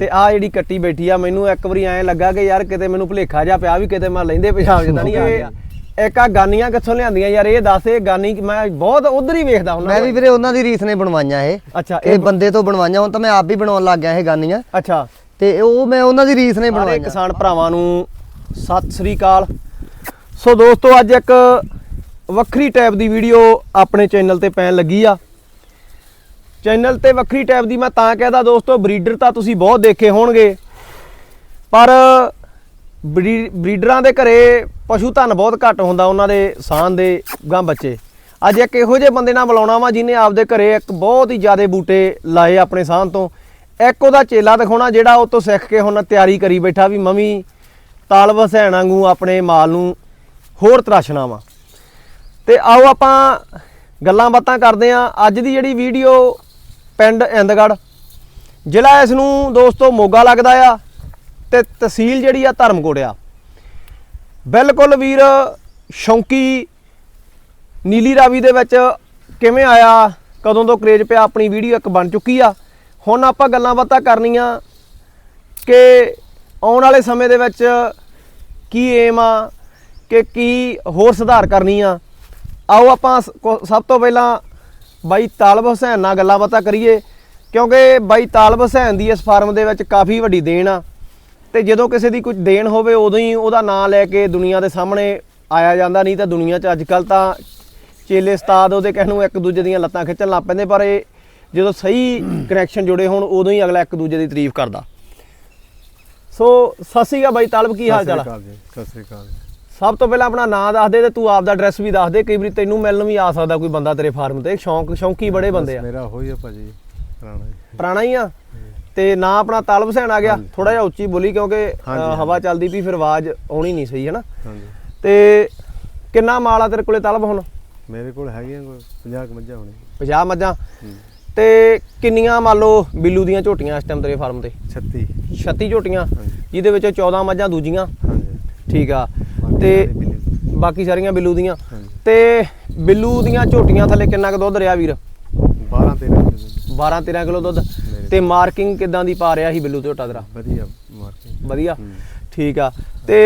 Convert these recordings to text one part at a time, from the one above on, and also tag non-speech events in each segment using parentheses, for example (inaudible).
ਤੇ ਆ ਜਿਹੜੀ ਕੱਟੀ ਬੈਠੀ ਆ ਮੈਨੂੰ ਇੱਕ ਵਾਰੀ ਐਂ ਲੱਗਾ ਕਿ ਯਾਰ ਕਿਤੇ ਮੈਨੂੰ ਭੁਲੇਖਾ ਜਾ ਪਿਆ ਵੀ ਕਿਤੇ ਮੈਂ ਲੈਂਦੇ ਪਿਸ਼ਾਬ ਜਿਹਾ ਨਹੀਂ ਆ ਗਿਆ। ਇੱਕ ਆ ਗਾਨੀਆਂ ਕਿੱਥੋਂ ਲਿਆਂਦੀਆਂ ਯਾਰ ਇਹ ਦੱਸ ਇਹ ਗਾਨੀ ਮੈਂ ਬਹੁਤ ਉਧਰ ਹੀ ਵੇਖਦਾ ਹੁੰਦਾ ਮੈਂ ਵੀ ਵੀਰੇ ਉਹਨਾਂ ਦੀ ਰੀਸ ਨੇ ਬਣਵਾਈਆਂ ਇਹ। ਅੱਛਾ ਇਹ ਬੰਦੇ ਤੋਂ ਬਣਵਾਈਆਂ ਹੁਣ ਤਾਂ ਮੈਂ ਆਪ ਵੀ ਬਣਾਉਣ ਲੱਗ ਗਿਆ ਇਹ ਗਾਨੀਆਂ। ਅੱਛਾ। ਤੇ ਉਹ ਮੈਂ ਉਹਨਾਂ ਦੀ ਰੀਸ ਨੇ ਬਣਵਾਈਆਂ। ਕਿਸਾਨ ਭਰਾਵਾਂ ਨੂੰ ਸਤਿ ਸ੍ਰੀ ਅਕਾਲ। ਸੋ ਦੋਸਤੋ ਅੱਜ ਇੱਕ ਵੱਖਰੀ ਟਾਈਪ ਦੀ ਵੀਡੀਓ ਆਪਣੇ ਚੈਨਲ ਤੇ ਪੈਣ ਲੱਗੀ ਆ। ਚੈਨਲ ਤੇ ਵੱਖਰੀ ਟਾਈਪ ਦੀ ਮੈਂ ਤਾਂ ਕਹਿਦਾ ਦੋਸਤੋ, ਬਰੀਡਰ ਤਾਂ ਤੁਸੀਂ ਬਹੁਤ ਦੇਖੇ ਹੋਣਗੇ। ਪਰ ਬਰੀ- ਬਰੀਡਰਾਂ ਦੇ ਘਰੇ ਪਸ਼ੂ ਧਨ ਬਹੁਤ ਘੱਟ ਹੁੰਦਾ ਉਹਨਾਂ ਦੇ ਸਾਨ ਦੇ ਗਾਂ ਬੱਚੇ। ਅੱਜ ਇੱਕ ਇਹੋ ਜਿਹੇ ਬੰਦੇ ਨਾਲ ਬੁਲਾਉਣਾ ਵਾ ਜਿਹਨੇ ਆਪਦੇ ਘਰੇ ਇੱਕ ਬਹੁਤ ਹੀ ਜ਼ਿਆਦੇ ਬੂਟੇ ਲਾਏ ਆਪਣੇ ਸਾਨ ਤੋਂ। ਇੱਕ ਉਹਦਾ ਚੇਲਾ ਦਿਖਾਉਣਾ ਜਿਹੜਾ ਉਹ ਤੋਂ ਸਿੱਖ ਕੇ ਹੁਣ ਤਿਆਰੀ ਕਰੀ ਬੈਠਾ ਵੀ ਮਮੀ ਤਾਲਬ ਹਸੈਣ ਵਾਂਗੂ ਆਪਣੇ ਮਾਲ ਨੂੰ ਹੋਰ ਤਰਾਸ਼ਣਾ ਵਾ। ਤੇ ਆਓ ਆਪਾਂ ਗੱਲਾਂ ਬਾਤਾਂ ਕਰਦੇ ਆਂ। ਅੱਜ ਦੀ ਜਿਹੜੀ ਵੀਡੀਓ ਪਿੰਡ ਇੰਦਗੜ। ਜ਼ਿਲ੍ਹਾ ਇਸ ਨੂੰ ਦੋਸਤੋ ਮੋਗਾ ਲੱਗਦਾ ਆ ਤੇ ਤਹਿਸੀਲ ਜਿਹੜੀ ਆ ਧਰਮਕੋਟ ਆ। ਬਿਲਕੁਲ ਵੀਰ, ਸ਼ੌਂਕੀ ਨੀਲੀ ਰਾਵੀ ਦੇ ਵਿੱਚ ਕਿਵੇਂ ਆਇਆ, ਕਦੋਂ ਤੋਂ ਕਰੇਜ ਪਿਆ, ਆਪਣੀ ਵੀਡੀਓ ਇੱਕ ਬਣ ਚੁੱਕੀ ਆ। ਹੁਣ ਆਪਾਂ ਗੱਲਾਂ ਬਾਤਾਂ ਕਰਨੀਆਂ ਕਿ ਆਉਣ ਵਾਲੇ ਸਮੇਂ ਦੇ ਵਿੱਚ ਕੀ ਏਮ ਆ, ਕਿ ਕੀ ਹੋਰ ਸੁਧਾਰ ਕਰਨੀ ਆ। ਆਓ ਆਪਾਂ ਸ- ਸਭ ਤੋਂ ਪਹਿਲਾਂ ਬਾਈ ਤਾਲਬ ਹੁਸੈਨ ਨਾਲ ਗੱਲਾਂ ਬਾਤਾਂ ਕਰੀਏ, ਕਿਉਂਕਿ ਬਾਈ ਤਾਲਬ ਹੁਸੈਨ ਦੀ ਇਸ ਫਾਰਮ ਦੇ ਵਿੱਚ ਕਾਫੀ ਵੱਡੀ ਦੇਣ ਆ। ਤੇ ਜਦੋਂ ਕਿਸੇ ਦੀ ਕੁਝ ਦੇਣ ਹੋਵੇ, ਉਦੋਂ ਹੀ ਉਹਦਾ ਨਾਂ ਲੈ ਕੇ ਦੁਨੀਆ ਦੇ ਸਾਹਮਣੇ ਆਇਆ ਜਾਂਦਾ, ਨਹੀਂ ਤਾਂ ਦੁਨੀਆ 'ਚ ਅੱਜਕੱਲ ਤਾਂ ਚੇਲੇ ਉਸਤਾਦ ਉਹਦੇ ਕਹਿਣ ਨੂੰ ਇੱਕ ਦੂਜੇ ਦੀਆਂ ਲੱਤਾਂ ਖਿੱਚਣ ਲੱਗ ਪੈਂਦੇ, ਪਰ ਇਹ ਜਦੋਂ ਸਹੀ ਕਨੈਕਸ਼ਨ ਜੁੜੇ ਹੋਣ, ਉਦੋਂ ਹੀ ਅਗਲਾ ਇੱਕ ਦੂਜੇ ਦੀ ਤਾਰੀਫ ਕਰਦਾ। ਸੋ, ਸਤਿ ਸ਼੍ਰੀ ਅਕਾਲ ਬਾਈ ਤਾਲਬ, ਕੀ ਹਾਲ ਚਾਲ ਆ? ਸਤਿ ਸ੍ਰੀ ਅਕਾਲ ਸਭ ਤੋਂ ਪਹਿਲਾਂ ਆਪਣਾ ਨਾਂ ਦੱਸ ਦੇ ਤੇ ਤੂੰ ਆਪਦਾ ਐਡਰੈਸ ਵੀ ਦੱਸ ਦੇ। ਕਈ ਵਾਰੀ ਤੈਨੂੰ ਮਿਲਣ ਵੀ ਆ ਸਕਦਾ ਕੋਈ ਬੰਦਾ ਤੇਰੇ ਫਾਰਮ ਤੇ। ਸ਼ੌਂਕ ਸ਼ੌਂਕੀ ਬੜੇ ਬੰਦੇ ਆ। ਮੇਰਾ ਹੋਈ ਆ ਭਾਜੀ ਪੁਰਾਣਾ ਜੀ ਪੁਰਾਣਾ ਹੀ ਆ। ਤੇ ਨਾਂ ਆਪਣਾ ਤਾਲਬ ਹੁਸੈਨ ਆ ਗਿਆ। ਥੋੜਾ ਜਿਹਾ ਉੱਚੀ ਬੋਲੀ ਕਿਉਂਕਿ ਅ, ਹਾਂਜੀ, ਹਾਂਜੀ। ਹਵਾ ਚੱਲਦੀ ਵੀ ਫਿਰ ਆਵਾਜ਼ ਆਉਣੀ ਨਹੀਂ ਸਹੀ ਹੈ ਨਾ ਹਾਂਜੀ। ਤੇ ਕਿੰਨਾ ਮਾਲ ਆ ਤੇਰੇ ਕੋਲੇ ਤਾਲਬ ਹੁਣ? ਮੇਰੇ ਕੋਲ ਹੈਗੀਆਂ ਕੋਈ 50 ਕੁ ਮੱਝਾਂ ਹੋਣੀ 50 ਮੱਝਾਂ? ਹੂੰ। ਤੇ ਕਿੰਨੀਆਂ ਮੰਨ ਲਓ ਬਿੱਲੂ ਦੀਆਂ ਝੋਟੀਆਂ ਇਸ ਟਾਈਮ ਤੇਰੇ ਫਾਰਮ ਤੇ? 36 36 ਝੋਟੀਆਂ ਹਾਂਜੀ। ਜਿਹਦੇ ਵਿੱਚੋਂ 14 ਮੱਝਾਂ ਦੂਜੀਆਂ। ਹਾਂਜੀ। ਠੀਕ ਆ। ਤੇ। ਬਾਕੀ ਸਾਰੀਆਂ ਬਿੱਲੂ ਦੀਆਂ। ਤੇ ਬਿੱਲੂ ਦੀਆਂ ਝੋਟੀਆਂ ਥੱਲੇ ਕਿੰਨਾ ਕੁ ਦੁੱਧ ਰਿਹਾ ਵੀਰ? 12 13 ਕਿਲੋ 12 13 ਕਿਲੋ ਦੁੱਧ। ਤੇ ਮਾਰਕਿੰਗ ਕਿਦਾਂ ਦੀ ਪਾ ਰਿਹਾ ਸੀ ਬਿੱਲੂ ਝੋਟਾ ਤੇਰਾ? ਵਧੀਆ ਮਾਰਕੀਟ ਵਧੀਆ। ਠੀਕ ਆ। ਤੇ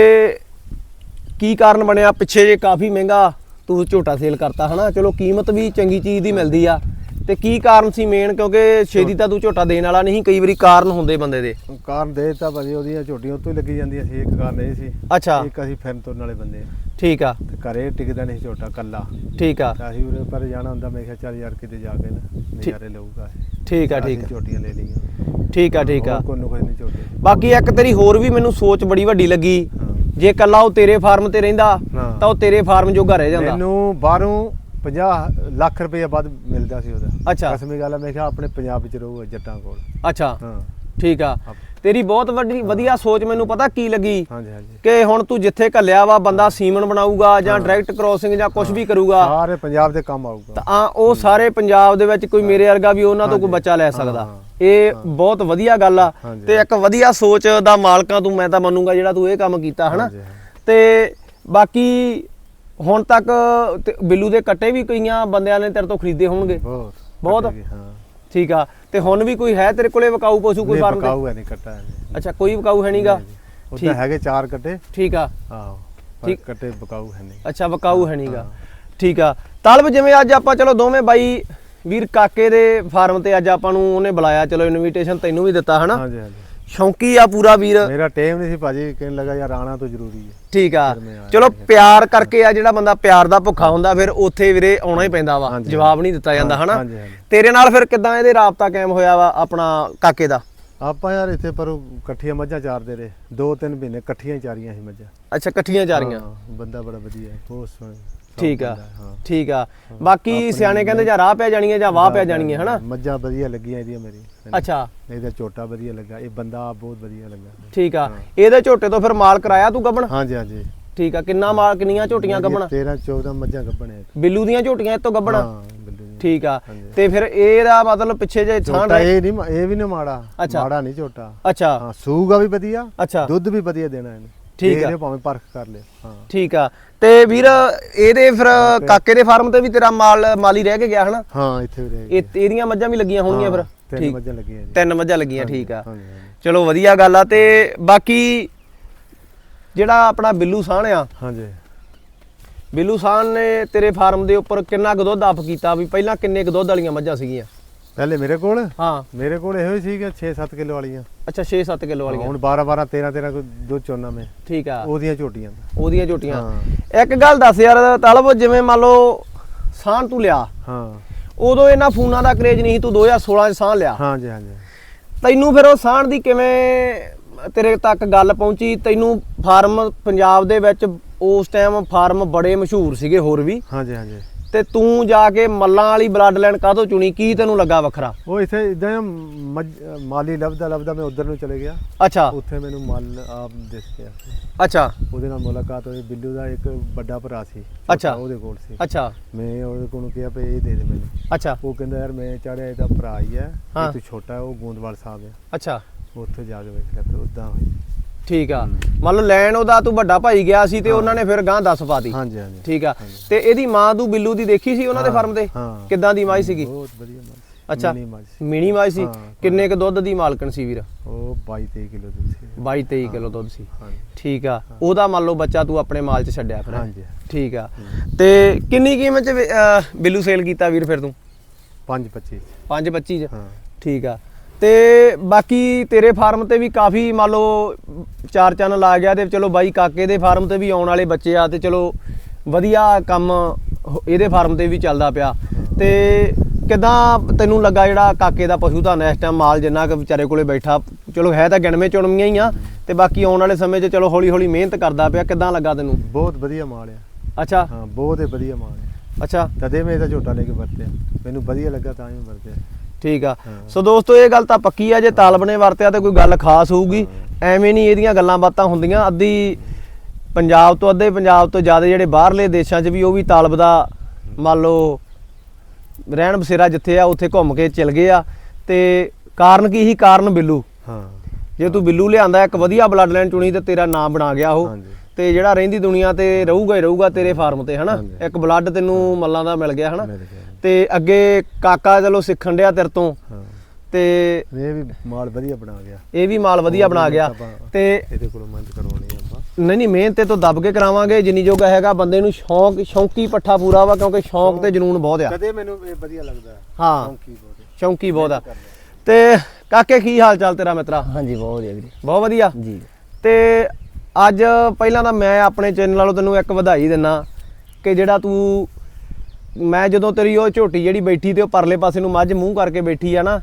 ਕੀ ਕਾਰਨ ਬਣਿਆ? ਪਿੱਛੇ ਜੇ ਕਾਫੀ ਮਹਿੰਗਾ ਤੂੰ ਝੋਟਾ ਸੇਲ ਕਰਤਾ ਹਨਾ? ਚਲੋ ਕੀਮਤ ਵੀ ਚੰਗੀ ਚੀਜ਼ ਦੀ ਮਿਲਦੀ ਆ। ਤੇ ਕੀ ਕਾਰਨ ਸੀ ਮੇਨ ਕਿਉਂਕਿ ਛੇਦੀ ਤਾਂ ਤੂੰ ਝੋਟਾ ਦੇਣ ਵਾਲਾ ਨਹੀਂ ਕਈ ਵਾਰੀ ਕਾਰਨ ਹੁੰਦੇ ਬੰਦੇ ਦੇ। ਕਾਰਨ ਦੇ ਦਿੱਤਾ ਭਾਜੀ ਉਹਦੀਆਂ ਝੋਟੀਆਂ ਉੱਤੋਂ ਹੀ ਲੱਗੀ ਜਾਂਦੀਆਂ ਸੀ ਇੱਕ ਕਾਰਨ ਇਹ ਸੀ। ਅੱਛਾ। ਇੱਕ ਅਸੀਂ ਫਿਰਨ ਤੁਰਨ ਵਾਲੇ ਬੰਦੇ ਆ। ਠੀਕ ਆ। ਤੇ ਘਰੇ ਟਿਕਦਾ ਨਹੀਂ ਝੋਟਾ ਕੱਲਾ ਠੀਕ ਆ। ਤਾਂ ਅਸੀਂ ਉਰੇ ਪਰ ਜਾਣਾ ਹੁੰਦਾ ਮੈਂ ਕਿਹਾ ਚੱਲ ਯਾਰ ਕਿਤੇ ਜਾ ਕੇ ਨਾ ਨਜ਼ਾਰੇ ਲਊਗਾ। ਠੀਕ ਆ ਠੀਕ ਆ। ਝੋਟੀਆਂ ਲੈ ਲਈਆਂ। ਠੀਕ ਆ ਠੀਕ ਆ। ਕੋਈ ਨੂੰ ਕੋਈ ਨਹੀਂ ਝੋਟੇ। ਬਾਕੀ ਇੱਕ ਤੇਰੀ ਹੋਰ ਵੀ ਮੈਨੂੰ ਸੋਚ ਬੜੀ ਵੱਡੀ ਲੱਗੀ। ਜੇ ਕੱਲਾ ਉਹ ਤੇਰੇ ਫਾਰਮ ਤੇ ਰਹਿੰਦਾ। ਤਾਂ ਉਹ ਤੇਰੇ ਫਾਰਮ ਜੋਗਾ ਰਹਿ ਜਾਂਦਾ। ਮੈਨੂੰ ਬਾਹਰੋਂ 50 ਲੱਖ ਰੁਪਏ ਵੱਧ ਮਿਲਦਾ ਸੀ ਉਹਦਾ। ਅੱਛਾ। ਕਸਮੀ ਗੱਲ ਆ ਮੈਂ ਕਿਹਾ ਆਪਣੇ ਪੰਜਾਬ ਵਿੱਚ ਰਹੂਗਾ ਜੱਟਾਂ ਕੋਲ। ਅੱਛਾ। ਹਾਂ। ਠੀਕ ਆ। ਤੇਰੀ ਬਹੁਤ ਵੱਡੀ ਵਧੀਆ ਸੋਚ ਮੈਨੂੰ ਪਤਾ ਕੀ ਲੱਗੀ? ਹਾਂਜੀ ਹਾਂਜੀ। ਕਿ ਹੁਣ ਤੂੰ ਜਿੱਥੇ ਘੱਲਿਆ ਵਾ ਬੰਦਾ ਸੀਮਨ ਬਣਾਊਗਾ ਜਾਂ ਡਾਇਰੈਕਟ ਕ੍ਰੋਸਿੰਗ ਜਾਂ ਕੁਝ ਵੀ ਕਰੂਗਾ। ਸਾਰੇ ਪੰਜਾਬ ਦੇ ਕੰਮ ਆਊਗਾ। ਤਾਂ ਆ ਉਹ ਸਾਰੇ ਪੰਜਾਬ ਦੇ ਵਿੱਚ ਕੋਈ ਮੇਰੇ ਵਰਗਾ ਵੀ ਉਹਨਾਂ ਤੋਂ ਕੋਈ। ਬੱਚਾ ਲੈ ਸਕਦਾ। ਇਹ ਬਹੁਤ ਵਧੀਆ ਗੱਲ ਆ। ਹਾਂਜੀ। ਤੇ ਇੱਕ ਵਧੀਆ ਸੋਚ ਦਾ ਮਾਲਕਾਂ ਤੂੰ ਮੈਂ ਤਾਂ ਮੰਨੂਗਾ ਜਿਹੜਾ ਤੂੰ ਇਹ ਕੰਮ ਕੀਤਾ ਹਨਾ? ਹਾਂਜੀ, ਹਾਂ। ਤੇ ਬਾਕੀ ਹੁਣ ਤੱਕ ਤੇ ਬਿੱਲੂ ਦੇ ਕੱਟੇ ਵੀ ਕਈਆਂ ਬੰਦਿਆਂ ਨੇ ਤੇਰੇ ਤੋਂ ਖਰੀਦੇ ਹੋਣਗੇ। ਬਹੁਤ ਬਹੁਤ? ਕੱਟੇ ਗਏ, ਹਾਂ। ਠੀਕ ਆ। ਤੇ ਹੁਣ ਵੀ ਕੋਈ ਹੈ ਤੇਰੇ ਕੋਲੇ ਵਕਾਊ ਪਸ਼ੂ ਕੋਈ ਫਾਰਮ ਤੇ ਹੈ ਨਹੀਂ ਕੱਟਾ ਹੈ ਨਹੀਂ। ਅੱਛਾ ਕੋਈ ਵਕਾਊ ਹੈ ਨਹੀਂਗਾ? ਉਹ ਠੀਕ। ਤਾਂ ਹੈਗੇ ਚਾਰ ਕੱਟੇ। ਠੀਕ ਆ। ਆਹੋ ਪਰ ਠੀਕ। ਕੱਟੇ ਬਕਾਊ ਹੈ ਨਹੀਂ। ਅੱਛਾ ਵਕਾਊ ਹੈ ਨਹੀਂਗਾ। ਠੀਕ ਆ। ਤਾਲਬ ਜਿਵੇਂ ਅੱਜ ਆਪਾਂ ਚਲੋ ਦੋਵੇਂ ਬਾਈ ਵੀਰ ਕਾਕੇ ਦੇ ਫਾਰਮ ਤੇ ਅੱਜ ਆਪਾਂ ਨੂੰ ਉਹਨੇ ਬੁਲਾਇਆ। ਚਲੋ ਇਨਵੀਟੇਸ਼ਨ ਤੈਨੂੰ ਵੀ ਦਿੱਤਾ ਹਨਾ? ਹਾਂਜੀ ਹਾਂਜੀ। ਸ਼ੌਂਕੀ ਆ ਪੂਰਾ ਵੀਰ। ਮੇਰਾ ਟਾਈਮ ਨਹੀਂ ਸੀ ਭਾਜੀ ਕਹਿਣ ਲੱਗਾ ਯਾਰ ਆਣਾ ਤਾਂ ਜ਼ਰੂਰੀ ਹੈ। ਠੀਕ ਆ। ਚਲੋ ਪਿਆਰ ਕਰਕੇ ਆ ਜਿਹੜਾ ਬੰਦਾ ਪਿਆਰ ਦਾ ਭੁੱਖਾ ਹੁੰਦਾ ਫਿਰ ਉੱਥੇ ਵੀਰੇ ਆਉਣਾ ਹੀ ਪੈਂਦਾ ਵਾ। ਜਵਾਬ ਨਹੀਂ ਦਿੱਤਾ ਜਾਂਦਾ ਹਨਾ। ਤੇਰੇ ਨਾਲ ਫਿਰ ਕਿਦਾਂ ਇਹਦੇ ਰਾਬਤਾ ਕਾਇਮ ਹੋਇਆ ਵਾ ਆਪਣਾ ਕਾਕੇ ਦਾ? ਆਪਾਂ ਯਾਰ ਇੱਥੇ ਪਰ ਇਕੱਠੀਆਂ ਮੱਝਾਂ ਚਾਰਦੇ ਰਹੇ। ਦੋ ਤਿੰਨ ਮਹੀਨੇ ਇਕੱਠੀਆਂ ਚਾਰੀਆਂ ਸੀ ਮੱਝਾਂ। ਅੱਛਾ ਇਕੱਠੀਆਂ ਹਾਂ, ਬੰਦਾ ਬੜਾ ਵਧੀਆ ਬਹੁਤ ਸੋਹਣਾ ਠੀਕ ਆ ਠੀਕ ਆ। ਬਾਕੀ ਸਿਆਣੇ ਕਹਿੰਦੇ ਜਾਂ ਰਾਹ ਪੈ ਜਾਣੀ ਹੈ ਜਾਂ ਵਾਹ ਪੈ ਜਾਣੀ ਹੈ ਹਨਾ? ਮੱਝਾਂ ਵਧੀਆ ਲੱਗੀਆਂ ਇਹਦੀਆਂ ਮੇਰੀ ਅੱਛਾ। ਇਹਦਾ ਝੋਟਾ ਵਧੀਆ ਲੱਗਾ ਇਹ ਬੰਦਾ ਬਹੁਤ ਵਧੀਆ ਲੱਗਾ। ਠੀਕ ਆ। ਇਹਦੇ ਝੋਟੇ ਤੋਂ ਫਿਰ ਮਾਲ ਕਰਾਇਆ ਤੂੰ ਗੱਬਣ? ਹਾਂਜੀ ਹਾਂਜੀ। ਠੀਕ ਆ। ਕਿੰਨਾ ਮਾਲ ਕਿੰਨੀਆਂ ਝੋਟੀਆਂ ਗੱਬਣ? 13 14 ਮੱਝਾਂ ਗੱਬਣੇ ਬਿੱਲੂ ਦੀਆਂ ਝੋਟੀਆਂ ਇਹ ਤੋਂ ਗੱਬਣ। ਠੀਕ ਆ। ਤੇ ਫਿਰ ਇਹਦਾ ਮਤਲਬ ਪਿੱਛੇ ਜੇ ਝੋਟਾ ਇਹ ਨਹੀਂ ਇਹ ਵੀ ਨਾ ਮਾੜਾ। ਮਾੜਾ ਨਹੀਂ ਝੋਟਾ ਅੱਛਾ। ਹਾਂ ਸੂਗਾ ਵੀ ਵਧੀਆ ਅੱਛਾ। ਦੁੱਧ ਵੀ ਵਧੀਆ ਦੇਣਾ ਇਹਨੇ। ਠੀਕ ਆ। ਭਾਵੇਂ ਪਰਖ ਕਰ ਲਿਓ ਹਾਂ। ਠੀਕ ਆ। ਤੇ ਵੀਰ ਇਹਦੇ ਫਿਰ ਕਾਕੇ ਦੇ ਫਾਰਮ ਤੇ ਵੀ ਤੇਰਾ ਮਾਲ ਮਾਲੀ ਰਹਿ ਕੇ ਗਿਆ ਹਨਾ? ਹਾਂ ਇੱਥੇ ਵੀ ਰਹੇ ਇਹ ਇਹਦੀਆਂ ਮੱਝਾਂ ਵੀ ਲੱਗੀਆਂ ਹੋਣਗੀਆਂ ਫਿਰ। ਤਿੰਨ ਮੱਝਾਂ ਲੱਗੀਆਂ ਜੀ। ਤਿੰਨ ਮੱਝਾਂ ਲੱਗੀਆਂ ਠੀਕ ਆ। ਚਲੋ ਵਧੀਆ ਗੱਲ ਆ। ਤੇ ਬਾਕੀ ਜਿਹੜਾ ਆਪਣਾ ਬਿੱਲੂ ਸਾਹਣ ਆ ਹਾਂਜੀ। ਬਿੱਲੂ ਸਾਹਣ ਨੇ ਤੇਰੇ ਫਾਰਮ ਦੇ ਉੱਪਰ ਕਿੰਨਾ ਕੁ ਦੁੱਧ ਆਪ ਕੀਤਾ ਵੀ ਪਹਿਲਾਂ ਕਿੰਨੇ ਕੁ ਦੁੱਧ ਵਾਲੀਆਂ ਮੱਝਾਂ ਸੀਗੀਆਂ? ਪਹਿਲੇ ਮੇਰੇ ਕੋਲ? ਹਾਂ। ਮੇਰੇ ਕੋਲ ਇਹੋ ਹੀ ਸੀਗਾ 6-7 ਕਿਲੋ ਵਾਲੀਆਂ। ਅੱਛਾ 6-7 ਕਿਲੋ ਵਾਲੀਆਂ। ਹੁਣ 12-12 13-13 ਕੋ ਦੁੱਧ ਚੋਣਾ ਮੈਂ। ਠੀਕ ਆ। ਉਹਦੀਆਂ ਝੋਟੀਆਂ। ਦਾ। ਉਹਦੀਆਂ ਝੋਟੀਆਂ। ਹਾਂ। ਇੱਕ ਗੱਲ ਦੱਸ ਯਾਰ ਤਲਬ ਜਿਵੇਂ ਮੰਨ ਲਓ ਸਾਹਣ ਤੂੰ ਲਿਆ। ਹਾਂ। ਉਦੋਂ ਇਹਨਾਂ ਫੋਨਾਂ ਦਾ ਕਰੇਜ ਨਹੀਂ ਤੂੰ 2016 ਚ ਸਾਹ ਲਿਆ। ਹਾਂਜੀ ਹਾਂਜੀ। ਤੈਨੂੰ ਫਿਰ ਉਹ ਸਾਹਣ ਦੀ ਕਿਵੇਂ ਤੇਰੇ ਤੱਕ ਗੱਲ ਪਹੁੰਚੀ? ਤੈਨੂੰ ਫਾਰਮ ਪੰਜਾਬ ਦੇ ਵਿੱਚ ਉਸ ਟਾਈਮ ਫਾਰਮ ਬੜੇ ਮਸ਼ਹੂਰ ਸੀਗੇ ਹੋਰ ਵੀ। ਹਾਂਜੀ ਹਾਂਜੀ। ਤੇ ਤੂੰ ਜਾ ਕੇ ਮੱਲਾਂ ਵਾਲੀ ਬਲੱਡ ਲਾਈਨ ਕਾਹਤੋਂ ਚੁਣੀ? ਕੀ ਤੈਨੂੰ ਲੱਗਾ ਵੱਖਰਾ? ਉਹ ਇੱਥੇ ਇਦਾਂ ਮਾਲੀ ਲੱਭਦਾ ਲੱਭਦਾ ਮੈਂ ਉਧਰ ਨੂੰ ਚਲੇ ਗਿਆ। ਅੱਛਾ। ਉੱਥੇ ਮੈਨੂੰ ਮਲ ਆਪ ਦਿਸ ਗਿਆ। ਅੱਛਾ। ਉਹਦੇ ਨਾਲ ਮੁਲਾਕਾਤ ਹੋਈ। ਬਿੱਲੂ ਦਾ ਇੱਕ ਵੱਡਾ ਭਰਾ ਸੀ। ਅੱਛਾ। ਉਹਦੇ ਕੋਲ ਸੀ। ਅੱਛਾ। ਮੈਂ ਉਹਦੇ ਕੋਲ ਕਿਹਾ ਵੀ ਇਹ ਦੇ ਦੇ ਮੈਨੂੰ। ਅੱਛਾ। ਉਹ ਕਹਿੰਦਾ ਯਾਰ ਮੈਂ ਚੜਿਆ ਇਹਦਾ ਭਰਾ ਹੀ ਹੈ। ਤੂੰ ਛੋਟਾ ਉਹ ਗੋਂਦਵਾਲ ਸਾਹਿਬ ਹੈ। ਅੱਛਾ। ਉੱਥੇ ਜਾ ਕੇ ਵੇਖ ਲਿਆ ਫਿਰ ਉਦਾਂ ਹੋਈ। ਠੀਕ ਆ। ਮੰਨ ਲਓ ਲੈਣ ਉਹਦਾ ਤੂੰ ਵੱਡਾ ਭਾਈ ਗਿਆ ਸੀ ਤੇ ਉਹਨਾਂ ਨੇ ਫਿਰ ਗਾਂ ਦੱਸ ਪਾਤੀ ਹਾਂਜੀ ਹਾਂਜੀ। ਠੀਕ ਆ। ਤੇ ਇਹਦੀ ਮਾਂ ਤੂੰ ਬਿੱਲੂ ਦੀ ਦੇਖੀ ਸੀ ਉਹਨਾਂ ਦੇ ਫਾਰਮ ਤੇ। ਕਿੱਦਾਂ ਦੀ ਮਾਈ ਸੀਗੀ? ਬਹੁਤ ਵਧੀਆ ਸੀ। ਅੱਛਾ ਮਿੰਨੀ ਮਾਈ ਸੀ। ਕਿੰਨੇ ਕ ਦੁੱਧ ਦੀ ਮਾਲਕਣ ਸੀ ਵੀਰ? ਉਹ 22 23 ਕਿਲੋ ਦੁੱਧ ਸੀ। 22 23 ਕਿਲੋ ਦੁੱਧ ਸੀ। ਹਾਂਜੀ। ਠੀਕ ਆ। ਉਹਦਾ ਮੰਨ ਲਓ ਬੱਚਾ ਤੂੰ ਆਪਣੇ ਮਾਲ 'ਚ ਛੱਡਿਆ ਫਿਰ ਹਾਂਜੀ ਠੀਕ ਆ। ਤੇ ਕਿੰਨੀ ਕੀਮਤ 'ਚ ਬਿੱਲੂ ਸੇਲ ਕੀਤਾ ਵੀਰ ਫਿਰ ਤੂੰ? 5 25 5.25 'ਚ। ਹਾਂ। ਠੀਕ ਆ। ਤੇ ਬਾਕੀ ਤੇਰੇ ਫਾਰਮ ਤੇ ਵੀ ਕਾਫੀ ਮੰਨ ਲਓ ਚਾਰ ਚੰਨ ਲਾ ਗਿਆ ਤੇ ਚਲੋ ਬਾਈ ਕਾਕੇ ਦੇ ਫਾਰਮ ਤੇ ਵੀ ਆਉਣ ਵਾਲੇ ਬੱਚੇ ਆ ਤੇ ਚਲੋ ਵਧੀਆ ਕੰਮ ਇਹਦੇ ਫਾਰਮ ਤੇ ਵੀ ਚੱਲਦਾ ਪਿਆ। ਤੇ ਕਿਦਾਂ ਤੈਨੂੰ ਲੱਗਾ ਜਿਹੜਾ ਕਾਕੇ ਦਾ ਪਸ਼ੂ ਧਨ ਇਸ ਟਾਈਮ ਮਾਲ ਜਿੰਨਾ ਕੁ ਵਿਚਾਰੇ ਕੋਲੇ ਬੈਠਾ ਚਲੋ ਹੈ ਤਾਂ ਗਿਣਵੇਂ ਚੁਣਵੀਆਂ ਹੀ ਆ ਤੇ ਬਾਕੀ ਆਉਣ ਵਾਲੇ ਸਮੇਂ 'ਚ ਚਲੋ ਹੌਲੀ ਹੌਲੀ ਮਿਹਨਤ ਕਰਦਾ ਪਿਆ ਕਿਦਾਂ ਲੱਗਾ ਤੈਨੂੰ? ਬਹੁਤ ਵਧੀਆ ਮਾਲ ਆ। ਅੱਛਾ। ਹਾਂ ਬਹੁਤ ਹੀ ਵਧੀਆ ਮਾਲ ਆ। ਅੱਛਾ। ਤਦੇ ਮੈਂ ਇਹਦਾ ਝੋਟਾ ਲੈ ਕੇ ਵਰਤਿਆ। ਮੈਨੂੰ ਵਧੀਆ ਲੱਗਾ ਤਾਂ ਹੀ ਵਰਤਿਆ। ਠੀਕ ਆ। ਸੋ ਦੋਸਤੋ ਇਹ ਗੱਲ ਤਾਂ ਪੱਕੀ ਆ ਜੇ ਤਾਲਬ ਨੇ ਵਰਤਿਆ ਤੇ ਕੋਈ ਗੱਲ ਖਾਸ ਹੋਊਗੀ। ਐਵੇਂ ਨਹੀਂ ਇਹਦੀਆਂ ਗੱਲਾਂ ਬਾਤਾਂ ਹੁੰਦੀਆਂ। ਅੱਧੀ ਪੰਜਾਬ ਤੋਂ ਅੱਧੇ ਪੰਜਾਬ ਤੋਂ ਜ਼ਿਆਦਾ ਜਿਹੜੇ ਬਾਹਰਲੇ ਦੇਸ਼ਾਂ 'ਚ ਵੀ ਉਹ ਵੀ ਤਾਲਬ ਦਾ ਮੰਨ ਲਓ ਰਹਿਣ ਬਸੇਰਾ ਜਿੱਥੇ ਆ ਉੱਥੇ ਘੁੰਮ ਕੇ ਚਲ ਗਏ ਆ। ਤੇ ਕਾਰਨ ਕੀ ਹੀ ਕਾਰਨ ਬਿੱਲੂ। ਹਾਂ। ਜੇ ਤੂੰ ਬਿੱਲੂ ਲਿਆਂਦਾ ਇੱਕ ਵਧੀਆ ਬਲੱਡ ਲਾਈਨ ਚੁਣੀ ਤੇ ਤੇਰਾ ਨਾਮ ਬਣਾ ਗਿਆ ਉਹ। ਤੇ ਜਿਹੜਾ ਰਹਿੰਦੀ ਦੁਨੀਆ ਤੇ ਰਹੂਗਾ ਹੀ ਰਹੂਗਾ ਤੇਰੇ ਫਾਰਮ ਤੇ ਹਨਾ। ਇੱਕ ਬਲੱਡ ਤੈਨੂੰ ਮੱਲਾਂ ਦਾ ਮਿਲ ਗਿਆ ਹਨਾ। ਤੇ ਅੱਗੇ ਕਾਕਾ ਚਲੋ ਸਿੱਖਣ ਡਿਆ ਤੇਰੇ ਤੋਂ। ਤੇ ਇਹ ਵੀ ਮਾਲ ਵਧੀਆ ਬਣਾ ਗਿਆ। ਇਹ ਵੀ ਮਾਲ ਵਧੀਆ ਬਣਾ ਗਿਆ। ਤੇ ਇਹਦੇ ਕੋਲੋਂ ਮੰਦ ਕਰਵਾਉਣੀ ਆਪਾਂ। ਨਹੀਂ ਨਹੀਂ ਮਿਹਨਤ ਤੇ ਤੋਂ ਦੱਬ ਕੇ ਕਰਾਵਾਂਗੇ। ਜਿੰਨੀ ਜੋਗਾ ਹੈਗਾ ਬੰਦੇ ਨੂੰ ਸ਼ੌਂਕ ਸ਼ੌਂਕੀ ਪੱਠਾ ਪੂਰਾ ਵਾ ਕਿਉਂਕਿ ਸ਼ੌਂਕ ਤੇ ਜਨੂਨ ਬਹੁਤ ਆ। ਕਦੇ ਮੈਨੂੰ ਇਹ ਵਧੀਆ ਲੱਗਦਾ। ਹਾਂ। ਸ਼ੌਂਕੀ ਬਹੁਤ ਹੈ। ਸ਼ੌਂਕੀ ਬਹੁਤ ਆ। ਤੇ ਕਾਕੇ ਕੀ ਹਾਲ ਚਾਲ ਤੇਰਾ ਮਿੱਤਰਾ? ਹਾਂਜੀ ਬਹੁਤ ਵਧੀਆ ਵੀਰੇ। ਬਹੁਤ ਵਧੀਆ। ਜੀ। ਤੇ ਅੱਜ ਪਹਿਲਾਂ ਤਾਂ ਮੈਂ ਆਪਣੇ ਚੈਨਲ ਵਾਲੋਂ ਤੈਨੂੰ ਇੱਕ ਵਧਾਈ ਦਿੰਨਾ ਕਿ ਜਿਹੜਾ ਤੂੰ ਮੈਂ ਜਦੋਂ ਤੇਰੀ ਉਹ ਝੋਟੀ ਜਿਹੜੀ ਬੈਠੀ ਤੇ ਉਹ ਪਰਲੇ ਪਾਸੇ ਨੂੰ ਮੱਝ ਮੂੰਹ ਕਰਕੇ ਬੈਠੀ ਆ ਨਾ।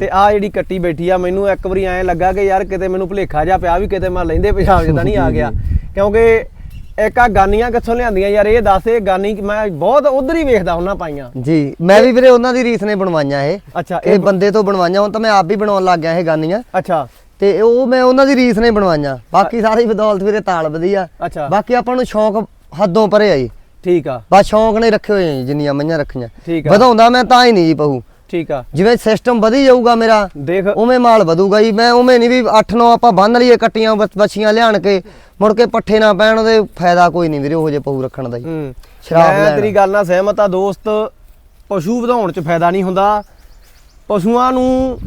ਤੇ ਆ ਜਿਹੜੀ ਕੱਟੀ ਬੈਠੀ ਆ ਮੈਨੂੰ ਇੱਕ ਵਾਰੀ ਐਂ ਲੱਗਾ ਕਿ ਯਾਰ ਕਿਤੇ ਮੈਨੂੰ ਭੁਲੇਖਾ ਜਾ ਪਿਆ ਵੀ ਕਿਤੇ ਮੈਂ ਲੈਂਦੇ ਪਿਸ਼ਾਬ ਤਾਂ ਨਹੀਂ ਆ ਗਿਆ। ਕਿਉਂਕਿ ਇੱਕ ਆ ਗਾਨੀਆਂ ਕਿੱਥੋਂ ਲਿਆਂਦੀਆਂ ਯਾਰ ਇਹ ਦੱਸ ਇਹ ਗਾਨੀ ਮੈਂ ਬਹੁਤ ਉਧਰ ਹੀ ਵੇਖਦਾ ਹੁੰਨਾ ਪਾਈਆਂ। ਜੀ ਮੈਂ ਵੀ ਵੀਰੇ ਉਹਨਾਂ ਦੀ ਰੀਸ ਨੇ ਬਣਵਾਈਆਂ ਇਹ। ਅੱਛਾ ਇਹ ਬੰਦੇ ਤੋਂ ਬਣਵਾਈਆਂ ਹੁਣ ਤਾਂ ਮੈਂ ਆਪ ਵੀ ਬਣਾਉਣ ਲੱਗ ਗਿਆ ਇਹ ਗਾਨੀਆਂ। ਅੱਛਾ। ਤੇ ਉਹ ਮੈਂ ਉਹਨਾਂ ਦੀ ਰੀਸ ਨੇ ਬਣਵਾਈਆਂ। ਬਾਕੀ ਸਾਰੀ ਬਦੌਲਤ ਵੀਰੇ ਤਾਲ ਵਧੀਆ। ਅੱਛਾ। ਬਾਕੀ ਆਪਾਂ ਨੂੰ ਸ਼ੌਂਕ ਹੱਦੋਂ ਪਰੇ ਆ ਜੀ। ਠੀਕ ਆ। ਬਸ ਸ਼ੌਂਕ ਨੇ ਰੱਖੇ ਹੋਏ ਜੀ, ਜਿੰਨੀਆਂ ਮਈਆਂ ਰੱਖੀਆਂ। ਵਧਾਉਂਦਾ ਮੈਂ ਤਾਂ ਹੀ ਨਹੀਂ ਜੀ ਪਹੂ ਠੀਕ ਆ। ਜਿਵੇਂ ਸਿਸਟਮ ਵਧੀ ਜਾਊਗਾ ਮੇਰਾ ਦੇਖ। ਉਵੇਂ ਮਾਲ ਵਧੂਗਾ ਜੀ। ਮੈਂ ਉਵੇਂ ਨਹੀਂ ਵੀ 8-9 ਆਪਾਂ ਬੰਨ ਲਈਏ ਕੱਟੀਆਂ ਬੱਚ- ਬੱਛੀਆਂ ਲਿਆਣ ਕੇ ਮੁੜ ਕੇ ਪੱਠੇ ਨਾ ਪੈਣ ਉਹਦੇ ਫਾਇਦਾ ਕੋਈ ਨਹੀਂ ਵੀਰੇ ਉਹ ਜੇ ਪਹੂ ਰੱਖਣ ਦਾ ਜੀ। ਹੂੰ। ਸ਼ਰਾਬ ਮੈਂ। ਤੇਰੀ ਗੱਲ ਨਾਲ ਸਹਿਮਤ ਆ ਦੋਸਤ। ਪਸ਼ੂ ਵਧਾਉਣ ਚ ਫਾਇਦਾ ਨਹੀਂ ਹੁੰਦਾ। ਪਸ਼ੂਆਂ ਨੂੰ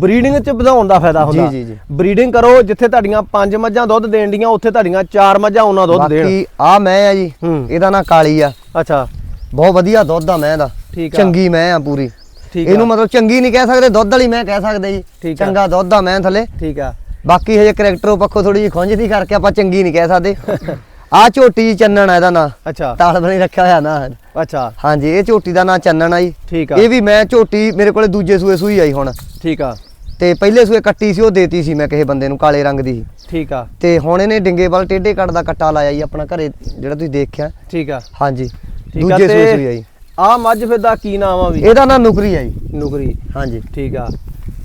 ਬਰੀਡਿੰਗ ਚ ਵਧਾਉਣ ਦਾ ਫਾਇਦਾ ਹੁੰਦਾ। ਜੀ, ਜੀ। ਬਰੀਡਿੰਗ ਕਰੋ ਜਿੱਥੇ ਤੁਹਾਡੀਆਂ ਪੰਜ ਮੱਝਾਂ ਦੁੱਧ ਦੇਣ ਡੀਆਂ ਉੱਥੇ ਤੁਹਾਡੀਆਂ ਚਾਰ ਮੱਝਾਂ ਉਹਨਾਂ ਦੁੱਧ ਦੇਣ। ਬਾਕੀ ਆ ਮੈਂ ਆ ਜੀ। ਇਹਦਾ ਨਾਂ ਕਾਲੀ ਆ। ਅੱਛਾ। ਬਹੁਤ ਵਧੀਆ ਦੁੱਧ ਆ ਮੈਂ ਦਾ। ਠੀਕ ਆ। ਚੰਗੀ ਮੈਂ ਆ ਪੂਰੀ। ਇਹਨੂੰ ਮਤਲਬ ਚੰਗੀ ਨਹੀਂ ਕਹਿ ਸਕਦੇ ਦੁੱਧ ਵਾਲੀ ਮੈਂ ਕਹਿ ਸਕਦੇ ਜੀ। ਚੰਗਾ ਦੁੱਧ ਆ ਮੈਂ ਥੱਲੇ। ਠੀਕ ਆ। ਬਾਕੀ ਹਜੇ ਕਰੈਕਟਰੋਂ ਪੱਖੋਂ ਥੋੜੀ ਜਿਹੀ ਖੁੰਝਦੀ ਕਰਕੇ ਆਪਾਂ ਚੰਗੀ ਨਹੀਂ ਕਹਿ ਸਕਦੇ। (laughs) ਆ ਝੋਟੀ ਚੰਨਣ ਆ ਇਹਦਾ ਨਾਂ। ਅੱਛਾ। ਤਾਲ ਬਣੀ ਰੱਖਿਆ ਹੋਇਆ ਨਾਂ। ਅੱਛਾ। ਹਾਂਜੀ ਇਹ ਝੋਟੀ ਦਾ ਨਾਂ ਚੰਨਣ ਆ ਜੀ। ਠੀਕ ਆ। ਇਹ ਵੀ ਮੈਂ ਝੋਟੀ ਮੇਰੇ ਕੋਲੇ ਦੂਜੇ ਸੂਏ ਸੂਈ ਆਈ ਹੁਣ। ਠੀਕ ਆ। ਤੇ ਪਹਿਲੇ ਸੂਏ ਕੱਟੀ ਸੀ ਉਹ ਦੇਤੀ ਸੀ ਮੈਂ ਕਿਸੇ ਬੰਦੇ ਨੂੰ ਕਾਲੇ ਰੰਗ ਦੀ। ਠੀਕ ਆ। ਤੇ ਹੁਣ ਇਹਨੇ ਡਿੰਗੇ ਵਾਲ ਟੇਢੇ ਕੱਟ ਦਾ ਕੱਟਾ ਲਾਇਆ ਜੀ ਆਪਣਾ ਘਰੇ ਜਿਹੜਾ ਤੁਸੀਂ ਦੇਖਿਆ। ਠੀਕ ਆ। ਹਾਂਜੀ। ਦੂਜੇ ਸੂਏ ਸੂਈ ਆਈ ਆ ਮੱਝ ਫਿਰ ਦਾ ਕੀ ਨਾਮ ਆ ਵੀ? ਇਹਦਾ ਨਾਂ ਨੁਕਰੀ ਆ ਜੀ। ਨੁਕਰੀ। ਹਾਂਜੀ। ਠੀਕ ਆ।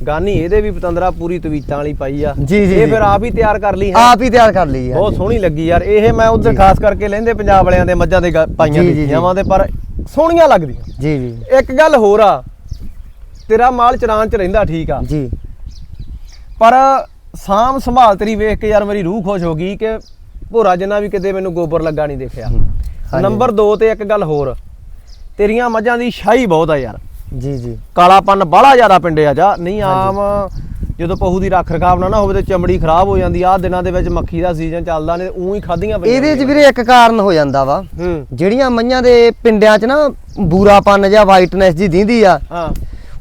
ਗਾਨੀ ਇਹਦੇ ਵੀ ਪਤੰਦਰਾ ਪੂਰੀ ਤਵੀਤਾਂ ਵਾਲੀ ਪਾਈ ਆ। ਜੀ, ਜੀ, ਇਹ। ਫਿਰ ਆਪ ਹੀ ਤਿਆਰ ਕਰ ਲਈ ਹੈ? ਆਪ ਹੀ ਤਿਆਰ ਕਰ ਲਈ ਜੀ ਬਹੁਤ ਸੋਹਣੀ ਲੱਗੀ ਯਾਰ। ਇਹ ਮੈਂ ਉਧਰ। ਖਾਸ ਕਰਕੇ ਲਹਿੰਦੇ ਪੰਜਾਬ ਵਾਲਿਆਂ ਦੇ ਮੱਝਾਂ ਦੇ ਪਾਈਆਂ। ਦੇਖੀਆਂ ਵਾਂ ਤੇ ਪਰ ਸੋਹਣੀਆਂ ਲੱਗਦੀਆਂ। ਜੀ ਜੀ। ਇੱਕ ਗੱਲ ਹੋਰ ਆ ਤੇਰਾ ਮਾਲ ਚਰਾਨ ਚ ਰਹਿੰਦਾ ਠੀਕ ਆ। ਜੀ। ਪਰ ਸਾਮ ਸੰਭਾਲ ਤੇਰੀ ਵੇਖ ਕੇ ਯਾਰ ਮੇਰੀ ਰੂਹ ਖੁਸ਼ ਹੋ ਗਈ ਕਿ ਭੋਰਾ ਜਿੰਨਾ ਵੀ ਕਿਤੇ ਮੈਨੂੰ ਗੋਬਰ ਲੱਗਾ ਨਹੀਂ ਦੇਖਿਆ। ਨੰਬਰ 2 ਤੇ ਇੱਕ ਗੱਲ ਹੋਰ ਤੇਰੀਆਂ ਮੱਝਾਂ ਦੀ ਸ਼ਾਹੀ ਬਹੁਤ ਆ ਯਾਰ। ਜੀ ਜੀ। ਕਾਲਾਪਨ ਬਾਹਲਾ ਜ਼ਿਆਦਾ ਪਿੰਡੇ ਆ ਜਾ। ਨਹੀਂ ਆਮ ਜਦੋਂ ਪਹੂ ਦੀ ਰੱਖ ਰਖਾਵ ਨਾ ਨਾ ਹੋਵੇ ਤੇ ਚਮੜੀ ਖਰਾਬ ਹੋ ਜਾਂਦੀ ਆ। ਦਿਨਾਂ ਦੇ ਵਿੱਚ ਮੱਖੀ ਦਾ ਸੀਜ਼ਨ ਚੱਲਦਾ ਨੇ ਉਹ ਹੀ ਖਾਧੀਆਂ ਪਈਆਂ ਇਹਦੇ 'ਚ ਵੀਰੇ ਇੱਕ ਕਾਰਨ ਹੋ ਜਾਂਦਾ ਵਾ। ਜਿਹੜੀਆਂ ਮਈਆਂ ਦੇ ਪਿੰਡਾਂ 'ਚ ਨਾ ਬੂਰਾਪਨ ਜਾਂ ਵਾਈਟਨੈਸ ਜੀ ਦਿੰਦੀ ਆ ਹਾਂ।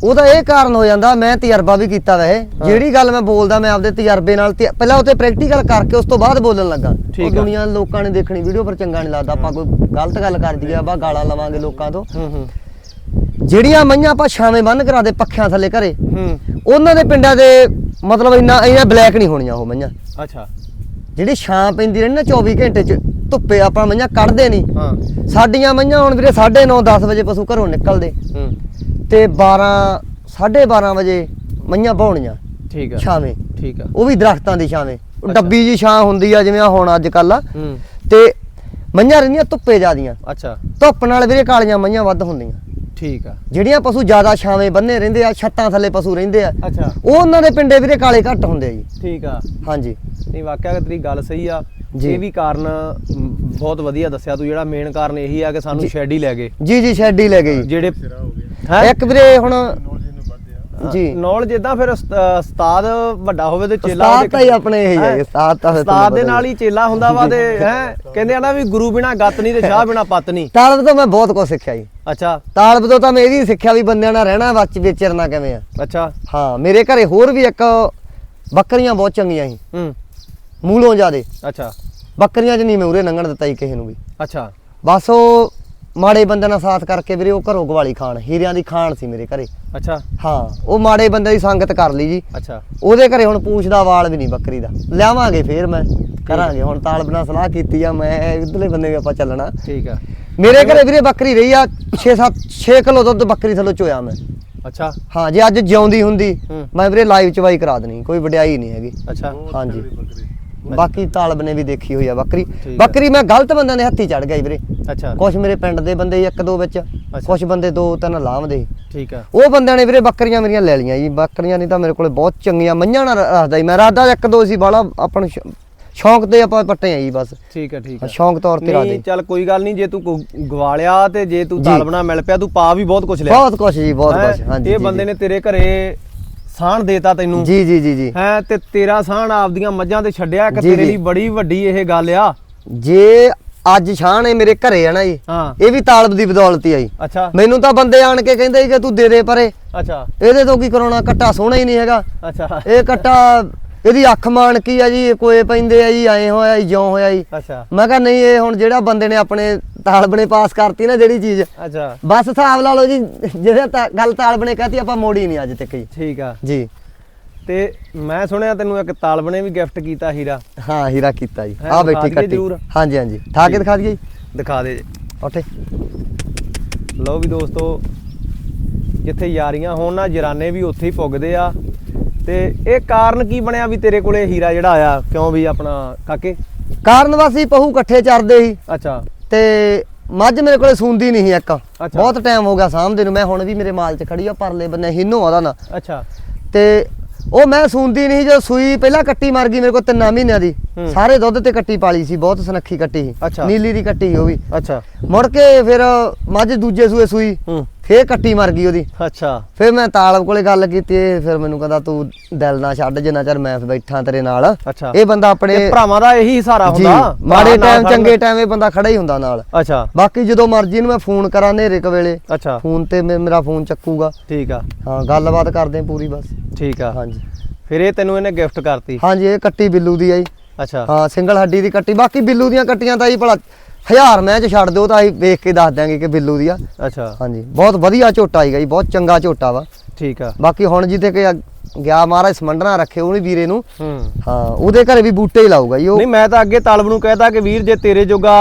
ਉਹਦਾ ਇਹ ਕਾਰਨ ਹੋ ਜਾਂਦਾ ਮੈਂ ਤਜਰਬਾ ਵੀ ਕੀਤਾ ਵੈਸੇ ਜਿਹੜੀ ਗੱਲ ਮੈਂ ਬੋਲਦਾ ਮੈਂ ਆਪਦੇ ਤਜਰਬੇ ਨਾਲ ਪਹਿਲਾਂ ਉਤੇ ਪ੍ਰੈਕਟੀਕਲ ਕਰਕੇ ਉਸ ਤੋਂ ਬਾਅਦ ਬੋਲਣ ਲੱਗਾ। ਉਹ ਆ। ਦੁਨੀਆ ਲੋਕਾਂ ਨੇ ਦੇਖਣੀ ਵੀਡੀਓ ਪਰ ਚੰਗਾ ਨਹੀਂ ਲੱਗਦਾ। ਆਪਾਂ ਕੋਈ ਗਲਤ ਗੱਲ ਕਰ ਦਈਏ ਬਾ ਗਾਲਾਂ ਲਵਾਂਗੇ ਲੋਕਾਂ ਤੋਂ। ਹੂੰ ਹੂੰ। ਜਿਹੜੀਆਂ ਮਈਆਂ ਆਪਾਂ ਛਾਵੇਂ ਬੰਨ ਕਰਾ ਦੇ ਪੱਖਿਆਂ ਥੱਲੇ ਘਰੇ ਹੂੰ। ਉਹਨਾਂ ਦੇ ਪਿੰਡਾਂ ਦੇ ਮਤਲਬ ਇੰਨਾ ਇੰਨਾ ਬਲੈਕ ਨਹੀਂ ਹੋਣੀਆਂ ਉਹ ਮਈਆਂ। ਅੱਛਾ। ਜਿਹੜੀ ਛਾਂ ਪੈਂਦੀ ਰਹਿੰਦੀ ਨਾ 24 ਘੰਟੇ ਚ ਧੁੱਪੇ ਆਪਾਂ ਮਈਆਂ ਕੱਢਦੇ ਨਹੀਂ। ਹਾਂ। ਸਾਡੀਆਂ ਮਈਆਂ ਹੁਣ ਵੀਰੇ 9:30 10 ਵਜੇ ਪਸ਼ੂ ਘਰੋਂ ਨਿਕਲਦੇ। ਹੂੰ। ਤੇ 12 12:30 ਵਜੇ ਮਈਆਂ ਪਾਉਣੀਆਂ ਠੀਕ ਆ। ਛਾਵੇਂ। ਠੀਕ ਆ। ਉਹ ਵੀ ਦਰਖਤਾਂ ਦੀ ਛਾਵੇਂ। ਡੱਬੀ ਜੀ ਛਾਂ ਹੁੰਦੀ ਆ ਜਿਵੇਂ ਹੁਣ ਅੱਜ ਕੱਲ ਤੇ ਮਈਆਂ ਰਹਿੰਦੀਆਂ ਧੁੱਪੇ ਜਿਆਦੀਆਂ। ਅੱਛਾ। ਧੁੱਪ ਨਾਲ ਵੀਰੇ ਕਾਲੀਆਂ ਮਈਆਂ ਵੱਧ ਹੁੰਦੀਆਂ। ਠੀਕ ਆ। ਜਿਹੜੀਆਂ ਪਸ਼ੂ ਜ਼ਿਆਦਾ ਛਾਵੇਂ ਬੰਨੇ ਰਹਿੰਦੇ ਆ ਛੱਤਾਂ ਥੱਲੇ ਪਸ਼ੂ ਰਹਿੰਦੇ ਆ ਅੱਛਾ। ਉਹ ਉਹਨਾਂ ਦੇ ਪਿੰਡੇ ਵੀਰੇ ਕਾਲੇ ਘੱਟ ਹੁੰਦੇ ਆ ਜੀ। ਠੀਕ ਆ। ਹਾਂਜੀ। ਨਹੀਂ ਵਾਕਿਆ ਤੇਰੀ ਗੱਲ ਸਹੀ ਆ। ਇਹ ਵੀ ਕਾਰਨ ਬਹੁਤ ਵਧੀਆ ਦੱਸਿਆ ਤੂੰ ਜਿਹੜਾ ਮੇਨ ਕਾਰਨ ਇਹੀ ਆ ਕਿ ਸਾਨੂੰ। ਸ਼ੈਡ ਹੀ ਲੈ ਗਏ। ਜੀ ਜੀ ਸ਼ੈਡ ਹੀ ਲੈ ਗਈ ਜਿਹੜੇ ਇੱਕ ਵੀਰੇ ਹੁਣ ਜੀ। ਨੌਲੇਜ ਇਦਾਂ ਫਿਰ ਉਸਤ- ਉਸਤਾਦ ਵੱਡਾ ਹੋਵੇ ਤੇ ਚੇਲਾ ਉਸਤਾਦ ਤਾਂ ਹੀ ਆਪਣੇ ਇਹੀ ਹੈ? ਹੈਂ? ਉਸਤਾਦ ਤਾਂ ਉਸਤਾਦ ਦੇ ਨਾਲ ਹੀ ਚੇਲਾ ਹੁੰਦਾ ਵਾ ਤੇ ਹੈ? ਕਹਿੰਦੇ ਆ ਨਾ ਵੀ ਗੁਰੂ ਬਿਨਾ ਗੱਤ ਨਹੀਂ ਤੇ ਸ਼ਾਹ ਬਿਨਾ ਪੱਤ ਨਹੀਂ। ਤਾਲਬ ਤੋਂ ਮੈਂ ਬਹੁਤ ਕੁਝ ਸਿੱਖਿਆ ਜੀ। ਅੱਛਾ। ਤਾਲਬ ਤੋਂ ਤਾਂ ਮੈਂ ਇਹ ਵੀ ਸਿੱਖਿਆ ਵੀ ਬੰਦਿਆਂ ਨਾਲ ਰਹਿਣਾ ਵਿੱਚ ਵਿਚਰਨਾ ਕਿਵੇਂ ਆ। ਅੱਛਾ। ਹਾਂ ਮੇਰੇ ਘਰੇ ਹੋਰ ਵੀ ਇੱਕ ਬੱਕਰੀਆਂ ਬਹੁਤ ਚੰਗੀਆਂ ਸੀ। ਹੂੰ। ਮੂਲੋਂ ਜਿਆਦੇ। ਅੱਛਾ। ਬੱਕਰੀਆਂ 'ਚ ਨਹੀਂ ਮੈਂ ਉਰੇ ਲੰਘਣ ਦਿੱਤਾ ਜੀ ਕਿਸੇ ਨੂੰ ਵੀ। ਅੱਛਾ। ਬਸ ਉਹ ਮਾੜੇ ਬੰਦੇ ਨਾਲ ਸਾਥ ਕਰਕੇ ਵੀਰੇ ਉਹ ਘਰੋਂ ਗਵਾਲੀ ਖਾਣ ਹੀਰਿਆਂ ਦੀ ਖਾਣ ਸੀ ਮੇਰੇ ਘਰੇ। ਅੱਛਾ। ਹਾਂ ਉਹ ਮਾੜੇ ਬੰਦੇ ਦੀ ਸੰਗਤ ਕਰ ਲਈ ਜੀ। ਅੱਛਾ। ਉਹਦੇ ਘਰੇ ਹੁਣ ਪੂਛ ਦਾ ਵਾਲ ਵੀ ਨਹੀਂ ਬੱਕਰੀ ਦਾ। ਲਿਆਵਾਂਗੇ ਫੇਰ ਮੈਂ ਕਰਾਂਗੇ। ਹੁਣ ਤਾਲਬ ਨਾਲ ਸਲਾਹ ਕੀਤੀ ਆ ਮੈਂ ਇਧਰਲੇ ਬੰਦੇ ਵੀ ਆਪਾਂ ਚੱਲਣਾ। ਠੀਕ ਆ। ਮੇਰੇ ਘਰੇ ਵੀਰੇ ਬੱਕਰੀ ਰਹੀ ਆ 6-7 6 ਕਿਲੋ ਦੁੱਧ ਬੱਕਰੀ ਥੱਲੋਂ ਚੋਇਆ ਮੈਂ। ਅੱਛਾ। ਹਾਂ ਜੇ ਅੱਜ ਜਿਉਂਦੀ ਹੁੰਦੀ। ਮੈਂ ਵੀਰੇ ਲਾਈਵ ਚਵਾਈ ਕਰਾ ਦੇਣੀ ਕੋਈ ਵਡਿਆਈ ਨਹੀਂ ਹੈਗੀ। ਅੱਛਾ। ਹਾਂਜੀ। ਬਾਕੀ ਤਾਲਬ ਨੇ ਵੀ ਦੇਖੀ ਹੋਈ ਆ ਬੱਕਰੀ। ਹੈ। ਬੱਕਰੀ ਮੈਂ ਗਲਤ ਬੰਦਿਆਂ ਦੇ ਹੱਥੀ ਚੜ ਗਈ ਵੀਰੇ। ਅੱਛਾ। ਕੁਝ ਮੇਰੇ ਪਿੰਡ ਦੇ ਬੰਦੇ ਇੱਕ ਦੋ ਵਿੱਚ ਕੁਝ ਬੰਦੇ ਦੋ ਤਿੰਨ ਲਾਵਦੇ ਠੀਕ ਆ। ਉਹ ਬੰਦਿਆਂ ਨੇ ਵੀਰੇ ਬੱਕਰੀਆਂ ਮੇਰੀਆਂ ਲੈ ਲਈਆਂ ਜੀ। ਬੱਕਰੀਆਂ ਨਹੀਂ ਤਾਂ ਮੇਰੇ ਕੋਲੇ ਬਹੁਤ ਚੰਗੀਆਂ ਮੱਝਾਂ ਨਾਲ ਰੱਖਦਾ ਮੈਂ ਰਾਦਾ ਇੱਕ ਦੋ ਸੀ ਬਾਲਾ ਆਪਾਂ ਨੂੰ ਸ਼ੌ- ਸ਼ੌਂਕ ਤੇ ਆਪਾਂ ਪੱਟੇ ਆ ਜੀ ਬਸ। ਠੀਕ ਆ ਠੀਕ ਆ। ਸ਼ੌਂਕ ਤੌਰ ਤੇ ਰਾਦੇ। ਚੱਲ ਕੋਈ ਗੱਲ ਨਹੀਂ ਜੇ ਤੂੰ ਗਵਾਲਿਆ ਤੇ ਜੇ ਤੂੰ। ਤਾਲਬਣਾ ਮਿਲ ਪਿਆ ਤੂੰ ਪਾ ਵੀ ਬਹੁਤ ਕੁਝ ਲਿਆ। ਬਹੁਤ ਕੁਝ ਜੀ ਬਹੁਤ ਹੈਂ? ਕੁਝ ਹਾਂਜੀ ਇਹ ਬੰਦੇ। ਨੇ ਤੇਰੇ ਘਰੇ ਸਾਣ ਦੇਤਾ ਤੈਨੂੰ। ਜੀ ਜੀ ਜੀ ਜੀ। ਹੈ ਤੇ ਤੇਰਾ ਸਾਣ ਆਪਦੀਆਂ ਮੱਝਾਂ ਤੇ ਛੱਡਿਆ ਜੀ, ਤੇਰੇ। ਲਈ ਬੜੀ ਵੱਡੀ ਇਹ ਗੱਲ ਆ। ਜੇ ਅੱਜ ਛਾਣ ਇਹ ਮੇਰੇ ਘਰੇ ਆ ਨਾ ਜੀ ਇਹ ਵੀ ਤਾਲਬ ਦੀ ਬਦੌਲਤ ਹੀ ਆਈ ਅੱਛਾ। ਮੈਨੂੰ ਤਾਂ ਬੰਦੇ ਆਣ ਕੇ ਕਹਿੰਦੇ ਕਿ ਤੂੰ ਦੇ ਦੇ ਪਰੇ। ਅੱਛਾ। ਇਹਦੇ ਤੋਂ ਕੀ ਕਰਾਉਣਾ? ਕੱਟਾ ਸੋਹਣਾ ਹੀ ਨਹੀਂ ਹੈਗਾ। ਅੱਛਾ। ਇਹ ਕੱਟਾ ਇਹਦੀ ਅੱਖ ਮਾਣ ਕੀ ਆ ਜੀ? ਕੋਏ ਪੈਂਦੇ ਆ ਜੀ ਐ ਹੋਇਆ ਜੀ ਜਿਉਂ ਹੋਇਆ ਜੀ। ਅੱਛਾ। ਮੈਂ ਕਿਹਾ ਨਹੀਂ ਇਹ ਹੁਣ ਜਿਹੜਾ ਬੰਦੇ ਨੇ ਆਪਣੇ ਤਾਲਬਣੇ ਪਾਸ ਕਰਤੀ ਨਾ ਜਿਹੜੀ ਚੀਜ਼ ਅੱਛਾ। ਬਸ ਹਿਸਾਬ ਲਾ ਲਓ ਜੀ ਜਿਹੜਾ ਗੱਲ ਤਾਲਬਣੇ ਕਹਤੀ ਆਪਾਂ ਮੋੜੀ ਨਹੀਂ ਅੱਜ ਤੱਕ ਜੀ। ਠੀਕ ਆ। ਜੀ। ਤੇ ਮੈਂ ਸੁਣਿਆ ਤੈਨੂੰ ਇੱਕ ਤਾਲਬਣੇ ਵੀ ਗਿਫਟ ਕੀਤਾ ਹੀਰਾ। ਹਾਂ ਹੀਰਾ ਕੀਤਾ ਜੀ। ਆ ਬੈਠੀ ਕੱਟੀ। ਹਾਂਜੀ ਹਾਂਜੀ। ਠਾ ਕੇ ਦਿਖਾ ਦਈਏ ਜੀ। ਦਿਖਾ ਦੇ ਉੱਥੇ। ਲਓ ਵੀ ਦੋਸਤੋ ਜਿੱਥੇ ਯਾਰੀਆਂ ਹੋਣ ਨਾ ਜਰਾਨੇ ਵੀ ਉੱਥੇ ਹੀ ਪੁੱਗਦੇ ਆ। ਤੇ ਇਹ ਕਾਰਨ ਕੀ ਬਣਿਆ ਵੀ ਤੇਰੇ ਕੋਲੇ ਹੀਰਾ ਜਿਹੜਾ ਆਇਆ? ਕਿਉਂ ਵੀ ਆਪਣਾ ਕਾਕੇ? ਕਾਰਨ ਵਾਸੀ ਪਹੂ ਇਕੱਠੇ ਚਰਦੇ ਸੀ। ਅੱਛਾ। ਤੇ ਮੱਝ ਮੇਰੇ ਕੋਲੇ ਸੂੰਦੀ ਨਹੀਂ ਇੱਕ। ਬਹੁਤ ਟਾਈਮ ਹੋ ਗਿਆ ਸਾਹਮਣੇ ਨੂੰ। ਮੈਂ ਹੁਣ ਵੀ ਮੇਰੇ ਮਾਲ 'ਚ ਖੜੀ ਆ ਪਰਲੇ ਬੰਨੇ ਹਿੰਨੋ ਉਹਦਾ ਨਾ। ਅੱਛਾ। ਤੇ ਉਹ ਮੈਂ ਸੂੰਦੀ ਨਹੀਂ ਜਦੋਂ ਸੂਈ ਪਹਿਲਾਂ ਕੱਟੀ ਮਰ ਗਈ ਮੇਰੇ ਕੋਲ ਤਿੰਨਾਂ ਮਹੀਨਿਆਂ ਦੀ। ਸਾਰੇ ਦੁੱਧ ਤੇ ਕੱਟੀ ਪਾਲੀ ਸੀ ਬਹੁਤ ਸੁਨੱਖੀ ਕੱਟੀ ਸੀ। ਨੀਲੀ ਦੀ ਕੱਟੀ ਉਹ ਵੀ। ਅੱਛਾ। ਮੁੜ ਕੇ ਫਿਰ ਮੱਝ ਦੂਜੇ ਸੂਏ ਸੂਈ। ਫੇਰ ਕੱਟੀ ਮਰ ਗਈ ਉਹਦੀ। ਅੱਛਾ। ਫਿਰ ਮੈਂ ਤਾਲਬ ਕੋਲੇ ਗੱਲ ਕੀਤੀ ਇਹ ਫਿਰ ਮੈਨੂੰ ਕਹਿੰਦਾ ਤੂੰ ਦਿਲ ਨਾ ਛੱਡ ਜਿੰਨਾ ਚਿਰ ਮੈਂ ਬੈਠਾ ਤੇਰੇ ਨਾਲ। ਅੱਛਾ। ਇਹ ਬੰਦਾ ਆਪਣੇ ਭਰਾਵਾਂ ਦਾ ਇਹੀ ਸਹਾਰਾ ਹੁੰਦਾ ਮਾੜੇ ਟਾਈਮ। ਚੰਗੇ ਟਾਈਮ ਇਹ ਬੰਦਾ ਖੜਾ ਹੀ ਹੁੰਦਾ ਨਾਲ। ਅੱਛਾ। ਬਾਕੀ ਜਦੋਂ ਮਰਜ਼ੀ ਨੂੰ ਮੈਂ ਫੋਨ ਕਰਾਂ ਨੇਰੇ ਕੁ ਵੇਲੇ। ਅੱਛਾ। ਫੋਨ ਤੇ ਮੇਰਾ ਫੋਨ ਚੱਕੂਗਾ। ਠੀਕ ਆ। ਹਾਂ ਗੱਲਬਾਤ ਕਰਦੇ ਪੂਰੀ ਬਸ। ਠੀਕ ਆ। ਹਾਂਜੀ। ਫਿਰ ਇਹ ਤੈਨੂੰ ਇਹਨੇ ਗਿਫਟ ਕਰਤੀ? ਹਾਂਜੀ ਇਹ ਕੱਟੀ ਬਿੱਲੂ ਦੀ ਆ ਜੀ। ਅੱਛਾ। ਹਾਂ ਸਿੰਗਲ ਹੱਡੀ ਦੀ ਕੱਟੀ। ਬਾਕੀ ਬਿੱਲੂ ਦੀਆਂ ਕੱਟੀਆਂ ਤਾਂ ਜੀ ਭਲਾ ਹਜ਼ਾਰ ਮੈਂ ਚ ਛੱਡ ਦਿਓ ਤਾਂ ਅਸੀਂ ਵੇਖ ਕੇ ਦੱਸ ਦਿਆਂਗੇ ਕਿ ਬਿੱਲੂ ਦੀ ਆ। ਅੱਛਾ। ਹਾਂਜੀ ਬਹੁਤ ਵਧੀਆ ਝੋਟਾ ਹੈਗਾ ਜੀ ਬਹੁਤ ਚੰਗਾ ਝੋਟਾ ਵਾ। ਠੀਕ ਆ। ਬਾਕੀ ਹੁਣ ਜਿੱਥੇ ਕਿ ਗਿਆ ਮਹਾਰਾਜ ਸਮੰਡਣਾ ਰੱਖੇ ਉਹਨੇ ਵੀਰੇ ਨੂੰ। ਹੂੰ। ਉਹਦੇ ਘਰੇ ਵੀ ਬੂਟੇ ਹੀ ਲਾਊਗਾ ਜੀ ਉਹ। ਨਹੀਂ ਮੈਂ ਤਾਂ ਅੱਗੇ ਤਾਲਬ ਨੂੰ ਕਹਿਤਾ ਕਿ ਵੀਰ ਜੇ ਤੇਰੇ ਜੋਗਾ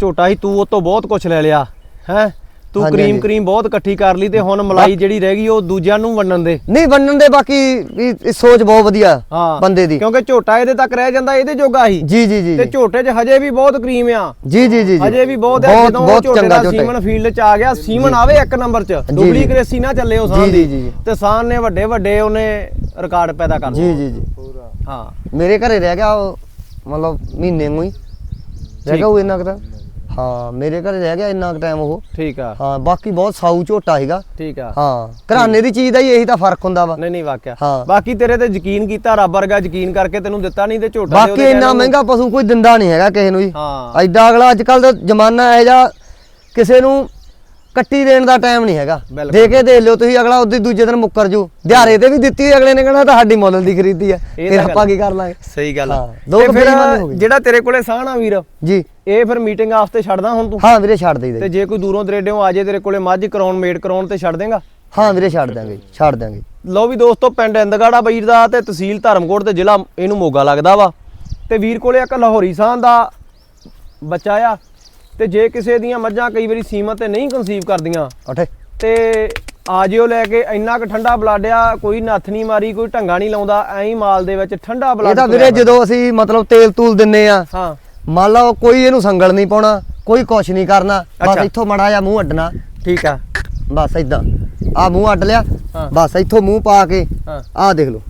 ਝੋਟਾ ਹੀ ਤੂੰ ਉਹ ਤੋਂ ਬਹੁਤ ਕੁਝ ਲੈ ਲਿਆ ਹੈ? ਤੂੰ ਕਰੀਮ। ਕਰੀਮ ਬਹੁਤ ਇਕੱਠੀ ਕਰ ਲਈ ਤੇ ਹੁਣ ਮਲਾਈ ਜਿਹੜੀ ਰਹਿ ਗਈ ਉਹ ਦੂਜਿਆਂ ਨੂੰ ਵੰਡਣ ਦੇ। ਨਹੀਂ ਬੰਨਣ ਦੇ ਬਾਕੀ ਵੀ ਇਹ ਸੋਚ ਬਹੁਤ ਵਧੀਆ ਬੰਦੇ ਦੀ। ਕਿਉਂਕਿ ਝੋਟਾ ਇਹਦੇ ਤੱਕ ਰਹਿ ਜਾਂਦਾ ਇਹਦੇ ਜੋਗਾ ਹੀ। ਜੀ ਜੀ ਜੀ ਤੇ। ਝੋਟੇ 'ਚ ਹਜੇ ਵੀ ਬਹੁਤ ਕਰੀਮ ਆ। ਜੀ ਜੀ ਜੀ ਹਜੇ ਵੀ ਬਹੁਤ ਹੈ ਜਦੋਂ ਝੋਟੇ ਦਾ ਸੀਮਨ ਫੀਲਡ 'ਚ ਆ ਗਿਆ ਸੀਮਨ ਆਵੇ ਇੱਕ ਨੰਬਰ 'ਚ। ਡੁਬਲੀ ਜੀ। ਗ੍ਰੇਸੀ ਨਾ ਚੱਲੇ ਉਹ ਸਾਹ ਦੀ। ਜੀ, ਜੀ। ਤੇ ਸਾਨ ਨੇ ਵੱਡੇ ਵੱਡੇ ਉਹਨੇ ਰਿਕਾਰਡ ਪੈਦਾ ਕਰ ਜੀ ਜੀ ਜੀ। ਹਾਂ। ਮੇਰੇ ਘਰੇ ਰਹਿ ਗਿਆ ਉਹ ਮਤਲਬ ਮਹੀਨੇ ਨੂੰ ਹੀ। ਰਹਿ ਗਿਆ ਉਹ ਇੰਨਾ ਕੁ ਤਾਂ। ਹਾਂ ਮੇਰੇ ਘਰੇ ਰਹਿ ਗਿਆ ਇੰਨਾ ਕੁ ਟਾਈਮ ਉਹ। ਠੀਕ ਆ। ਹਾਂ ਬਾਕੀ ਬਹੁਤ ਸਾਊ ਝੋਟਾ ਹੈਗਾ ਠੀਕ ਆ। ਹਾਂ ਘਰਾਣੇ ਦੀ ਚੀਜ਼ ਦਾ ਹੀ ਇਹੀ ਤਾਂ ਫ਼ਰਕ ਹੁੰਦਾ ਵਾ। ਨਹੀਂ ਨਹੀਂ ਵਾਕਿਆ। ਹਾਂ। ਬਾਕੀ ਤੇਰੇ ਤੇ ਯਕੀਨ ਕੀਤਾ ਰੱਬ ਵਰਗਾ ਯਕੀਨ ਕਰਕੇ ਤੈਨੂੰ ਦਿੱਤਾ ਨਹੀਂ ਤੇ ਝੋਟਾ ਬਾਕੀ ਉਹਦੇ ਇੰਨਾ ਕਹਿਣ ਮਹਿੰਗਾ ਪਸ਼ੂ ਕੋਈ ਦਿੰਦਾ ਨਹੀਂ ਹੈਗਾ ਕਿਸੇ ਨੂੰ ਜੀ ਹਾਂ। ਐਡਾ ਅਗਲਾ ਅੱਜ ਕੱਲ ਦਾ ਜ਼ਮਾਨਾ ਹੈ ਜਾਂ ਕਿਸੇ ਨੂੰ ਕੱਟੀ ਦੇਣ ਦਾ ਟਾਈਮ ਨਹੀਂ ਹੈਗਾ। ਦੇ ਕੇ ਦੇ ਲਿਓ ਤੁਸੀਂ ਅਗਲਾ ਉਹਦੇ ਦੂਜੇ ਦਿਨ ਮੁੱਕਰ ਜੂ। ਦਿਹਾੜੇ ਤੇ ਵੀ ਦਿੱਤੀ ਅਗਲੇ ਨੇ ਕਹਿਣਾ ਤੁਹਾਡੀ ਮੁੱਲ ਦੀ ਖਰੀਦੀ ਹੈ। ਫਿਰ ਆਪਾਂ ਕੀ ਕਰ ਲਾਂਗੇ? ਸਹੀ ਗੱਲ ਦੋ ਫਿਰ। ਜਿਹੜਾ ਤੇਰੇ ਕੋਲੇ ਸਾਹਣਾ ਵੀਰ ਜੀ। ਇਹ ਫਿਰ ਮੀਟਿੰਗ ਵਾਸਤੇ ਛੱਡਦਾ ਹੁਣ ਤੂੰ? ਹਾਂ ਵੀਰੇ ਛੱਡ ਦੇਈਦਾ ਤੇ ਜੀ। ਕੋਈ ਦੂਰੋਂ ਦਰੇਡਿਓਂ ਆ ਜੇ ਤੇਰੇ ਕੋਲੇ ਮੱਝ ਕਰਾਉਣ ਮੇਡ ਕਰਾਉਣ ਤੇ ਛੱਡ ਦੇਗਾ? ਹਾਂ ਵੀਰੇ ਛੱਡ ਦਾਂਗੇ ਛੱਡ ਦਾਂਗੇ ਲਓ ਵੀ ਦੋਸਤੋ ਪਿੰਡ ਇੰਦਗਾੜਾ ਬਈਰ ਦਾ ਤੇ ਤਹਿਸੀਲ ਧਰਮਕੋਟ ਤੇ ਜ਼ਿਲ੍ਹਾ ਇਹਨੂੰ ਮੋਗਾ ਲੱਗਦਾ ਵਾ। ਤੇ ਵੀਰ ਕੋਲੇ ਇੱਕ ਲਾਹੌਰੀ ਸਾਂ ਦਾ ਬੱਚਾ ਆ। ਤੇ ਜੇ ਕਿਸੇ ਦੀਆਂ ਮੱਝਾਂ ਕਈ ਵਾਰੀ ਸੀਮਾ ਤੇ ਨਹੀਂ ਕਨਸੀਵ ਕਰਦੀਆਂ ਉਠੇ। ਤੇ ਆ ਜਿਓ ਲੈ ਕੇ ਇੰਨਾ ਕੁ ਠੰਡਾ ਬਲਾਡਿਆ ਕੋਈ ਨੱਥ ਨਹੀਂ ਮਾਰੀ ਕੋਈ ਢੰਗਾ ਨਹੀਂ ਲਾਉਂਦਾ ਐਂ ਮਾਲ ਦੇ ਵਿੱਚ ਠੰਡਾ ਬਲਾਡ ਇਹ ਤਾਂ ਵੀਰੇ ਜਦੋਂ ਅਸੀਂ ਮਤਲਬ ਤੇਲ ਤੂਲ ਦਿੰਨੇ ਆ ਹਾਂ। ਮੰਨ ਲਓ ਕੋਈ ਇਹਨੂੰ ਸੰਗਲ ਨਹੀਂ ਪਾਉਣਾ ਕੋਈ ਕੁਛ ਨਹੀਂ ਕਰਨਾ ਬਸ। ਇੱਥੋਂ ਮੜਾ ਜਾ ਮੂੰਹ ਅੱਡਣਾ। ਠੀਕ ਆ। ਬਸ ਇਦਾਂ ਆ ਮੂੰਹ ਅੱਡ ਲਿਆ। ਬਸ ਇੱਥੋਂ ਮੂੰਹ ਪਾ ਕੇ ਆਹ ਦੇਖ ਲਓ।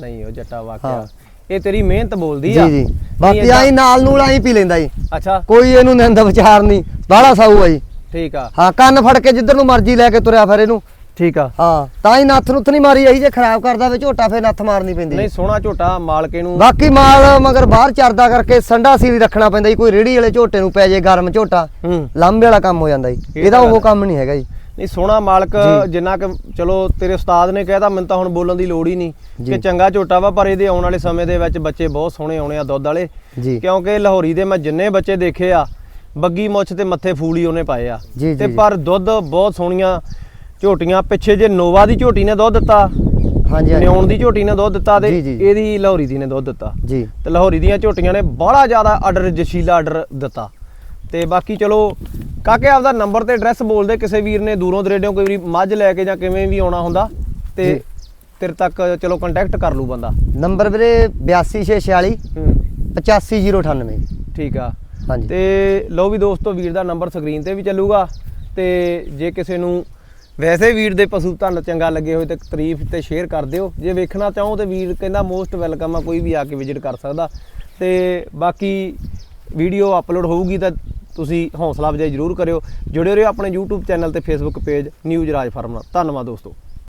ਨਹੀਂ ਉਹ ਜੱਟਾ ਵਾਕਿਆ। ਇਹ ਤੇਰੀ ਮਿਹਨਤ ਬੋਲਦੀ ਆ। ਜੀ ਜੀ। ਬਾਕੀ ਆਈ ਨਾਲ ਨੂਲ ਆਈ ਪੀ ਲੈਂਦਾ ਜੀ। ਅੱਛਾ। ਕੋਈ ਇਹਨੂੰ ਨਿੰਦ ਵਿਚਾਰ ਨਹੀਂ। ਬਾਹਲਾ ਸਾਊ ਆ ਜੀ। ਠੀਕ ਆ। ਹਾਂ ਕੰਨ ਫੜ ਕੇ ਜਿੱਧਰ ਨੂੰ ਮਰਜ਼ੀ ਲੈ ਕੇ ਤੁਰਿਆ ਫਿਰ ਇਹਨੂੰ। ਠੀਕ ਆ। ਹਾਂ ਤਾਂ ਹੀ ਨੱਥ ਨੁੱਥ ਨਹੀਂ ਮਾਰੀ ਆਈ ਜੇ ਖਰਾਬ ਕਰਦਾ ਵੇ ਝੋਟਾ ਫੇਰ ਨੱਥ ਮਾਰਨੀ ਪੈਂਦੀ ਨਹੀਂ ਸੋਹਣਾ ਝੋਟਾ ਮਾਲਕੇ ਨੂੰ ਬਾਕੀ ਮਾਲ ਮਗਰ ਬਾਹਰ ਚਰਦਾ ਕਰਕੇ ਸੰਡਾ ਸੀਲ ਰੱਖਣਾ ਪੈਂਦਾ ਜੀ। ਕੋਈ ਰੇੜੀ ਵਾਲੇ ਝੋਟੇ ਨੂੰ ਪੈ ਜੇ ਗਰਮ ਝੋਟਾ ਹੂੰ। ਲਾਂਬੇ ਵਾਲਾ ਕੰਮ ਹੋ ਜਾਂਦਾ ਜੀ। ਇਹ ਇਹਦਾ ਉਹ ਕੰਮ ਨਹੀਂ ਹੈਗਾ ਜੀ। ਨਹੀਂ ਸੋਹਣਾ ਮਾਲਕ। ਜਿੰਨਾ ਕਿ ਚਲੋ ਤੇਰੇ ਉਸਤਾਦ ਨੇ ਕਹਿਤਾ ਮੈਨੂੰ ਤਾਂ ਹੁਣ ਬੋਲਣ ਦੀ ਲੋੜ ਹੀ ਨਹੀਂ। ਕਿ ਚੰਗਾ ਝੋਟਾ ਵਾ ਪਰ ਇਹਦੇ ਆਉਣ ਵਾਲੇ ਸਮੇਂ ਦੇ ਵਿੱਚ ਬੱਚੇ ਬਹੁਤ ਸੋਹਣੇ ਆਉਣੇ ਆ ਦੁੱਧ ਵਾਲੇ ਕਿਉਂਕਿ ਲਾਹੌਰੀ ਦੇ ਮੈਂ ਜਿੰਨੇ ਬੱਚੇ ਦੇਖੇ ਆ ਬੱਗੀ ਮੁੱਛ ਤੇ ਮੱਥੇ ਫੂਲੀ ਉਹਨੇ ਪਾਏ ਆ ਤੇ। ਪਰ ਦੁੱਧ ਬਹੁਤ ਸੋਹਣੀਆਂ ਝੋਟੀਆਂ ਪਿੱਛੇ ਜੇ ਨੋਵਾ ਦੀ ਝੋਟੀ ਨੇ ਦੁੱਧ ਦਿੱਤਾ ਹਾਂਜੀ ਨਿਉਣ ਦੀ ਝੋਟੀ ਨੇ ਦੁੱਧ ਦਿੱਤਾ ਤੇ। ਇਹਦੀ ਲਾਹੌਰੀ ਦੀ ਨੇ ਦੁੱਧ ਦਿੱਤਾ ਜੀ ਤੇ ਲਾਹੌਰੀ ਦੀਆਂ ਝੋਟੀਆਂ ਨੇ ਬੜਾ ਜ਼ਿਆਦਾ ਆਰਡਰ ਜਸ਼ੀਲਾ ਆਰਡਰ ਦਿੱਤਾ ਤੇ ਬਾਕੀ ਚਲੋ ਕਾਕੇ ਆਪਦਾ ਨੰਬਰ ਤੇ ਐਡਰੈਸ ਬੋਲਦੇ ਕਿਸੇ ਵੀਰ ਨੇ ਦੂਰੋਂ ਦਰੇਡਿਓਂ ਕੋਈ ਵਾਰੀ ਮੱਝ ਲੈ ਕੇ ਜਾਂ ਕਿਵੇਂ ਵੀ ਆਉਣਾ ਹੁੰਦਾ ਤੇ ਜੀ। ਤੇਰੇ ਤੱਕ ਚਲੋ ਕੰਟੈਕਟ ਕਰ ਲੂ ਬੰਦਾ। ਨੰਬਰ ਵੀਰੇ 82646 ਹੂੰ। 85098 ਠੀਕ ਆ। ਹਾਂਜੀ। ਤੇ ਲਓ ਵੀ ਦੋਸਤੋ ਵੀਰ ਦਾ ਨੰਬਰ ਸਕਰੀਨ ਤੇ ਵੀ ਚੱਲੂਗਾ ਤੇ ਜੇ ਕਿਸੇ ਨੂੰ ਵੈਸੇ ਵੀਰ ਦੇ ਪਸ਼ੂ ਤੁਹਾਨੂੰ ਚੰਗਾ ਲੱਗੇ ਹੋਏ ਤੇ ਤਾਰੀਫ ਤੇ ਸ਼ੇਅਰ ਕਰ ਦਿਓ। ਜੇ ਵੇਖਣਾ ਚਾਹੋ ਤੇ ਵੀਰ ਕਹਿੰਦਾ ਮੋਸਟ ਵੈਲਕਮ ਆ ਕੋਈ ਵੀ ਆ ਕੇ ਵਿਜ਼ਿਟ ਕਰ ਸਕਦਾ। ਤੇ ਬਾਕੀ ਵੀਡੀਓ ਅਪਲੋਡ ਹੋਊਗੀ ਤਾਂ ਤੁਸੀਂ ਹੌਸਲਾ ਅਫਜ਼ਾਈ ਜ਼ਰੂਰ ਕਰਿਓ। ਜੁੜੇ ਰਹੋ ਆਪਣੇ YouTube ਚੈਨਲ ਤੇ Facebook page news Raj farm ਨਾਲ ਧੰਨਵਾਦ ਦੋਸਤੋ।